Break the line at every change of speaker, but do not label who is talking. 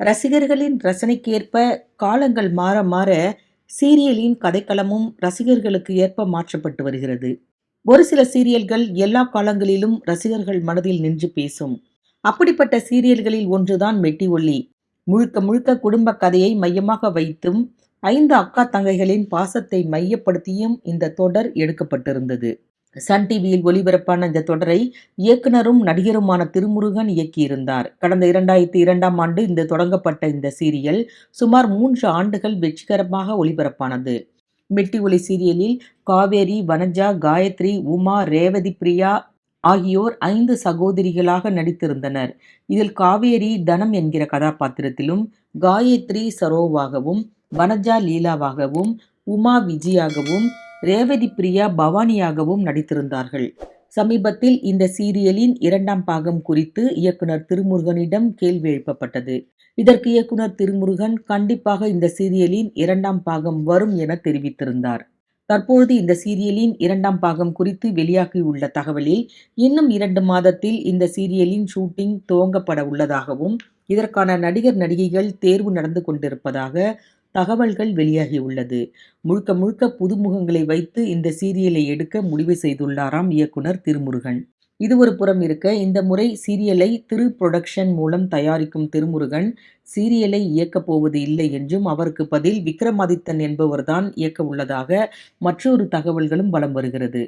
ரசிகர்களின் ரசனைக்கேற்ப காலங்கள் மாற மாற சீரியலின் கதைக்களமும் ரசிகர்களுக்கு ஏற்ப மாற்றப்பட்டு வருகிறது. ஒரு சில சீரியல்கள் எல்லா காலங்களிலும் ரசிகர்கள் மனதில் நின்று பேசும். அப்படிப்பட்ட சீரியல்களில் ஒன்றுதான் மெட்டி ஒல்லி. முழுக்க முழுக்க குடும்ப கதையை மையமாக வைத்தும் ஐந்து அக்கா தங்கைகளின் பாசத்தை மையப்படுத்தியும் இந்த தொடர் எடுக்கப்பட்டிருந்தது. சன் டிவியில் ஒளிபரப்பான இந்த தொடரை இயக்குனரும் நடிகருமான திருமுருகன் இயக்கியிருந்தார். கடந்த இரண்டாயிரத்தி இரண்டாம் ஆண்டு இந்த தொடங்கப்பட்ட இந்த சீரியல் சுமார் மூன்று ஆண்டுகள் வெற்றிகரமாக ஒளிபரப்பானது. மெட்டி ஒலி சீரியலில் காவேரி வனஜா காயத்ரி உமா ரேவதி பிரியா ஆகியோர் ஐந்து சகோதரிகளாக நடித்திருந்தனர். இதில் காவேரி தனம் என்கிற கதாபாத்திரத்திலும் காயத்ரி சரோவாகவும் வனஜா லீலாவாகவும் உமா விஜயாகவும் ரேவதி பிரியா பவானியாகவும் நடித்திருந்தார்கள். சமீபத்தில் இந்த சீரியலின் இரண்டாம் பாகம் குறித்து இயக்குனர் திருமுருகனிடம் கேள்வி எழுப்பப்பட்டது. இதற்கு இயக்குனர் திருமுருகன் கண்டிப்பாக இந்த சீரியலின் இரண்டாம் பாகம் வரும் என தெரிவித்திருந்தார். தற்பொழுது இந்த சீரியலின் இரண்டாம் பாகம் குறித்து வெளியாகியுள்ள தகவலில் இன்னும் இரண்டு மாதத்தில் இந்த சீரியலின் ஷூட்டிங் துவங்கப்பட உள்ளதாகவும் இதற்கான நடிகர் நடிகைகள் தேர்வு நடந்து கொண்டிருப்பதாக தகவல்கள் வெளியாகியுள்ளது முழுக்க முழுக்க புதுமுகங்களை வைத்து இந்த சீரியலை எடுக்க முடிவு செய்துள்ளாராம் இயக்குனர் திருமுருகன். இது ஒரு புறம் இருக்க இந்த முறை சீரியலை திரு புரொடக்ஷன் மூலம் தயாரிக்கும் திருமுருகன் சீரியலை இயக்கப் போவது இல்லை என்றும் அவருக்கு பதில் விக்ரமாதித்தன் என்பவர்தான் இயக்க உள்ளதாக மற்றொரு தகவல்களும் வலம் வருகிறது.